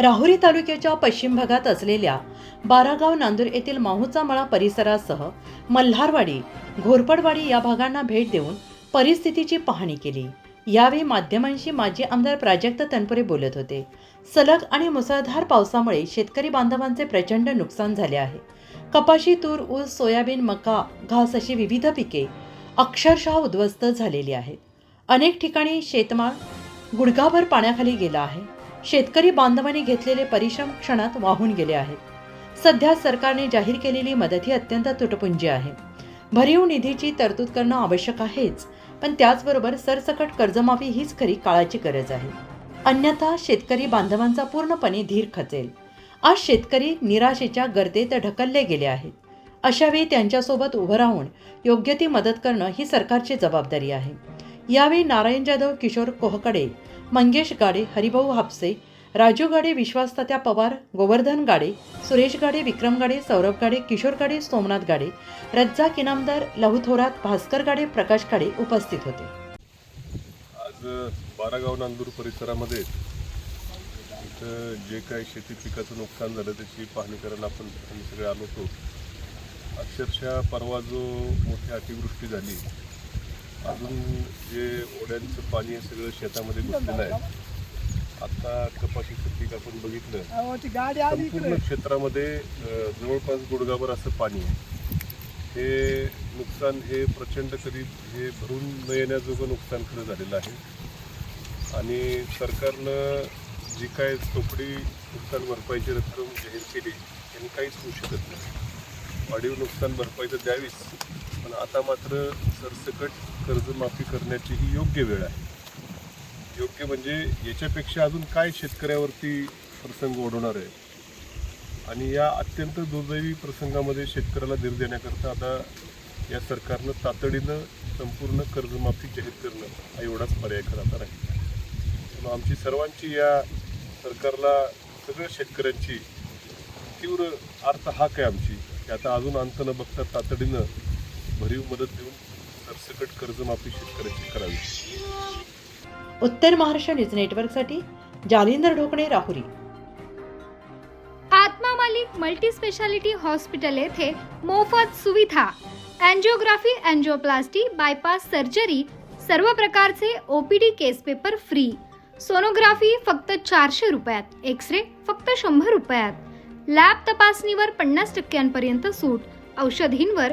राहुरी तालुक्याच्या पश्चिम भागात असलेल्या बारागाव नांदूर येथील माहूचा मळा परिसरासह मल्हारवाडी घोरपडवाडी या भागांना भेट देऊन परिस्थितीची पाहणी केली. यावेळी माध्यमांशी माजी आमदार प्राजक्त तनपुरे बोलत होते. सलग आणि मुसळधार पावसामुळे शेतकरी बांधवांचे प्रचंड नुकसान झाले आहे. कपाशी तूर ऊस सोयाबीन मका घास अशी विविध पिके अक्षरशः उद्ध्वस्त झालेली आहेत. अनेक ठिकाणी शेतमाळ गुडघाभर पाण्याखाली गेला आहे. शेतकरी बांधवांनी घेतलेले परिश्रम क्षणात वाहून गेले आहेत. सध्या सरकारने जाहीर केलेली मदत ही अत्यंत तुटपुंजी आहे. भरीव निधीची तरतूद करणं आवश्यक आहेच पण त्याचबरोबर सरसकट कर्जमाफी हीच खरी काळाची गरज आहे. अन्यथा शेतकरी बांधवांचा पूर्णपणे धीर खचेल. आज शेतकरी निराशेच्या गर्देत ढकलले गेले आहेत. अशावेळी त्यांच्यासोबत उभं राहून योग्य ती मदत करणं ही सरकारची जबाबदारी आहे. यावेळी नारायण जाधव किशोर कोहकडे मंगेश गाडे हरिभाऊ हापसे राजू गाडे विश्वासतात्या पवार गोवर्धन गाडे सुरेश गाडे विक्रम गाडे सौरभ गाडे किशोर गाडे सोमनाथ गाडे रज्जाक इनामदार लहू थोरात भास्कर गाडे प्रकाश गाडे उपस्थित होते. आज बारागाव नांदूर परिसरामध्ये इथं जे काही शेती पिकाचं नुकसान झालं त्याची पाहणी करायला आपण आम्ही सगळे आलो होतो. अक्षरशः परवा जो मोठी अतिवृष्टी झाली अजून जे ओढ्यांचं पाणी सगळं शेतामध्ये घुसलेलं आहे. आता कपाशीचं पीक आपण बघितलं. संपूर्ण क्षेत्रामध्ये जवळपास गुडगाभर असं पाणी आहे. हे नुकसान हे प्रचंड कधी हे भरून न येण्याजोगं नुकसान खरं झालेलं आहे. आणि सरकारनं जी काय चोपडी नुकसान भरपाईची रक्कम जाहीर केली त्यांनी काहीच होऊ शकत नाही. वाढीव नुकसान भरपाई तर द्यावीच. पण आता मात्र सरसकट कर्जमाफी करण्याची ही योग्य वेळ आहे. योग्य म्हणजे याच्यापेक्षा अजून काय शेतकऱ्यावरती प्रसंग ओढवणार आहे? आणि या अत्यंत दुर्दैवी प्रसंगामध्ये शेतकऱ्याला धीर देण्याकरता आता या सरकारनं तातडीनं संपूर्ण कर्जमाफी जाहीर करणं हा एवढाच पर्याय खरा आता राहील म्हणून आमची सर्वांची या सरकारला सगळ्या शेतकऱ्यांची तीव्र अर्थ हाक आहे आमची. की आता अजून अंत न बघता तातडीनं भरीव मदत देऊन सरसकट कर्जमाफी शेतकऱ्याची करावी. उत्तर महाराष्ट्र न्यूज नेटवर्कसाठी Jalindar Dhokane Rahuri. Atma Malik multi speciality hospital येथे मोफत सुविधा अँजिओग्राफी अँजिओप्लास्टी बायपास सर्जरी सर्व प्रकारचे OPD case paper free. Sonography फक्त चारशे रुपयात एक्स रे फक्त शंभर रुपयात. लॅब तपासणीवर पन्नास टक्क्यांपर्यंत सूट औषधींवर